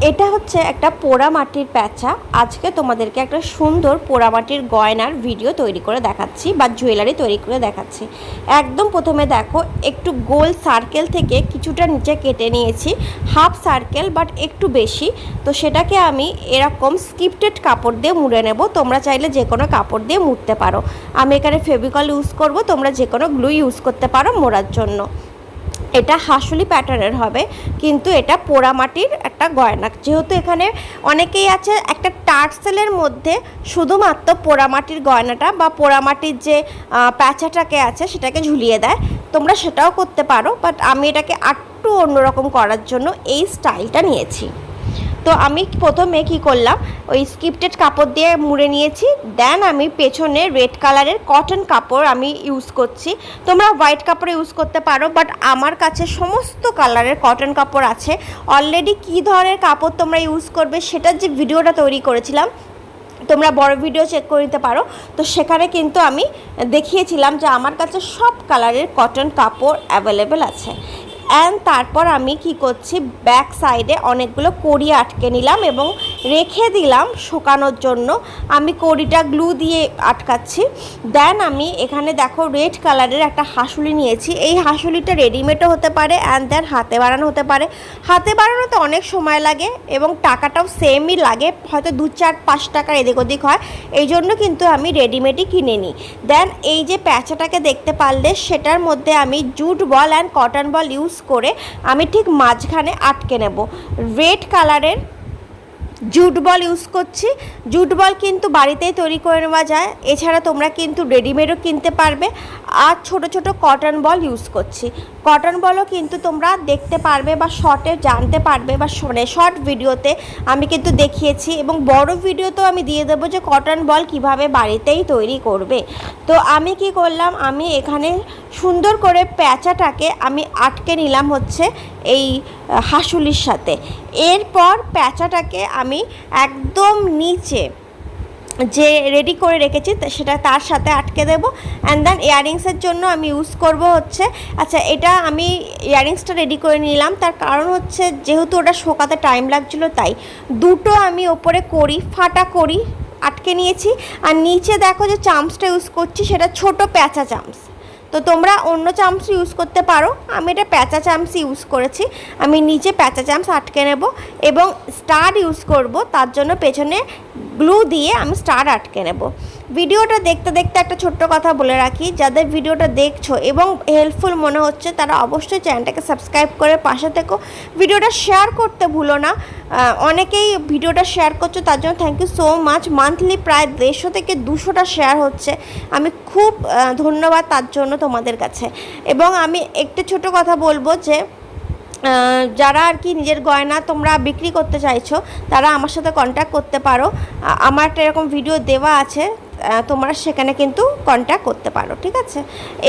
এটা হচ্ছে একটা পোড়ামাটির প্যাঁচা। আজকে তোমাদেরকে একটা সুন্দর পোড়ামাটির গয়নার ভিডিও তৈরি করে দেখাচ্ছি বা জুয়েলারি তৈরি করে দেখাচ্ছি। একদম প্রথমে দেখো, একটু গোল সার্কেল থেকে কিছুটা নিচে কেটে নিয়েছি হাফ সার্কেল বাট একটু বেশি। তো সেটাকে আমি এরকম স্কিপটেড কাপড় দিয়ে মুড়ে নেব। তোমরা চাইলে যে কোনো কাপড় দিয়ে মুড়তে পারো। আমি এখানে ফেভিকল ইউজ করব, তোমরা যে কোনো গ্লু ইউজ করতে পারো মোড়ার জন্য। এটা হাসুলি প্যাটার্নের হবে, কিন্তু এটা পোড়ামাটির একটা গয়না। যেহেতু এখানে অনেকেই আছে, একটা টার্সেলের মধ্যে শুধুমাত্র পোড়ামাটির গয়নাটা বা পোড়ামাটির যে প্যাঁচাটাকে আছে সেটাকে ঝুলিয়ে দেয়। তোমরা সেটাও করতে পারো বাট আমি এটাকে আটটু অন্যরকম করার জন্য এই স্টাইলটা নিয়েছি। তো আমি প্রথমে কি করলাম? ওই স্কিপটেড কাপড় দিয়ে মুড়ে নিয়েছি। দেন আমি পেছনে রেড কালারের কটন কাপড় আমি ইউজ করছি। তোমরা হোয়াইট কাপড় ইউজ করতে পারো বাট আমার কাছে সমস্ত কালারের কটন কাপড় আছে। অলরেডি কী ধরনের কাপড় তোমরা ইউজ করবে সেটার যে ভিডিওটা তৈরি করেছিলাম, তোমরা বড় ভিডিও চেক করে নিতে পারো। তো সেখানে কিন্তু আমি দেখিয়েছিলাম যে আমার কাছে সব কালারের কটন কাপড় অ্যাভেলেবেল আছে। অ্যান্ড তারপর আমি কি করছি ব্যাক সাইডে অনেকগুলো কড়ি আটকে নিলাম এবং রেখে দিলাম শুকানোর জন্য। আমি কড়িটা গ্লু দিয়ে আটকাচ্ছি। দেন আমি এখানে দেখো রেড কালারের একটা হাসুলি নিয়েছি। এই হাসুলিটা রেডিমেডও হতে পারে অ্যান্ড দেন হাতে বানানো হতে পারে। হাতে বানানোতে অনেক সময় লাগে এবং টাকাটাও সেমই লাগে। হয়তো দু চার পাঁচ টাকার এদিক ওদিক হয়। এই জন্য কিন্তু আমি রেডিমেডই কিনে নিই দেন এই যে প্যাঁচাটাকে দেখতে পারলে সেটার মধ্যে আমি jute ball and cotton ball use করে আমি ঠিক মাঝখানে আটকে নেব। রেড কালারের জুট বল ইউজ করছি। জুট বল কিন্তু বাড়িতেই তৈরি করে নেওয়া যায়। এছাড়া তোমরা কিন্তু রেডিমেডও কিনতে পারবে। আর ছোট ছোট কটন বল ইউজ করছি। কটন বলও কিন্তু তোমরা দেখতে পারবে বা শর্টে জানতে পারবে বা মানে শর্ট ভিডিওতে আমি কিন্তু দেখিয়েছি এবং বড় ভিডিওতেও আমি দিয়ে দেবো যে কটন বল কীভাবে বাড়িতেই তৈরি করবে। তো আমি কি করলাম? আমি এখানে সুন্দর করে প্যাঁচাটাকে আমি আটকে নিলাম হচ্ছে এই হাসুলির সাথে। এরপর প্যাঁচাটাকে আমি একদম নিচে যে রেডি করে রেখেছি সেটা তার সাথে আটকে দেবো। অ্যান্ড দেন ইয়াররিংসের জন্য আমি ইউজ করব হচ্ছে আচ্ছা এটা আমি ইয়াররিংসটা রেডি করে নিলাম। তার কারণ হচ্ছে, যেহেতু ওটা শোকাতে টাইম লাগছিল, তাই দুটো আমি ওপরে করি, ফাটা করি, আটকে নিয়েছি। আর নিচে দেখো যে চামচটা ইউজ করছি, সেটা ছোট প্যাঁচা চামচ তো তোমরা অন্য চামচ ইউজ করতে পারো। আমি এটা প্যাঁচা চামচ ইউজ করেছি। আমি নিচে প্যাঁচা চামচ আটকে নেব এবং স্টার ইউজ করব। তার জন্য পেছনে গ্লু দিয়ে আমি স্টার আটকে নেব। ভিডিওটা দেখতে দেখতে একটা ছোট্ট কথা বলে রাখি, যাদের ভিডিওটা দেখছ এবং হেল্পফুল মনে হচ্ছে, তারা অবশ্যই চ্যানেলটাকে সাবস্ক্রাইব করে পাশে থেকো। ভিডিওটা শেয়ার করতে ভুলো না। অনেকেই ভিডিওটা শেয়ার করছ, তার জন্য thank you so much monthly প্রায় দেড়শো থেকে দুশোটা শেয়ার হচ্ছে। আমি খুব ধন্যবাদ তার জন্য তোমাদের কাছে। এবং আমি একটু ছোট কথা বলব যে যারা আর কি নিজের গয়না তোমরা বিক্রি করতে চাইছো, তারা আমার সাথে কন্ট্যাক্ট করতে পারো। আমার একটা এরকম ভিডিও দেওয়া আছে তোমরা সেখানে কিন্তু কন্ট্যাক্ট করতে পারো, ঠিক আছে?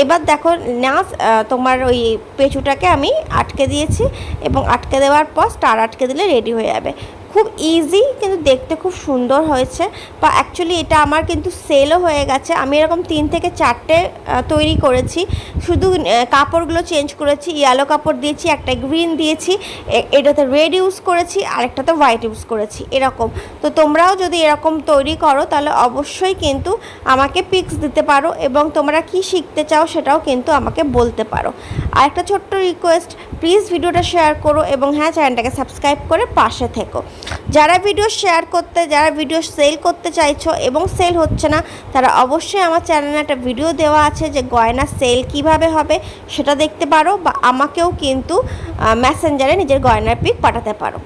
এবার দেখো নাচ তোমার ওই পেঁচুটাকে আমি আটকে দিয়েছি, এবং আটকে দেওয়ার পর স্টার আটকে দিলে রেডি হয়ে যাবে। খুব ইজি কিন্তু দেখতে খুব সুন্দর হয়েছে। বা অ্যাকচুয়ালি এটা আমার কিন্তু সেলও হয়ে গেছে। আমি এরকম তিন থেকে চারটে তৈরি করেছি। শুধু কাপড়গুলো চেঞ্জ করেছি। ইয়েলো কাপড় দিয়েছি, একটা গ্রিন দিয়েছি। এটাতে রেড ইউজ করেছি, আরেকটাতে হোয়াইট ইউজ করেছি। এরকম। তো তোমরাও যদি এরকম তৈরি করো, তাহলে অবশ্যই কিন্তু আমাকে পিক্স দিতে পারো এবং তোমরা কি শিখতে চাও সেটাও কিন্তু আমাকে বলতে পারো। আর একটা ছোট্ট রিকোয়েস্ট প্লিজ ভিডিওটা শেয়ার করো এবং হ্যাঁ চ্যানেলটাকে সাবস্ক্রাইব করে পাশে থেকো। যারা ভিডিও শেয়ার করতে, যারা ভিডিও সেল করতে চাইছো এবং সেল হচ্ছে না, তারা অবশ্যই আমার চ্যানেলে একটা ভিডিও দেওয়া আছে যে গয়না সেল কীভাবে হবে সেটা দেখতে পারো বা আমাকেও কিন্তু মেসেঞ্জারে নিজের গয়নার পিক পাঠাতে পারো।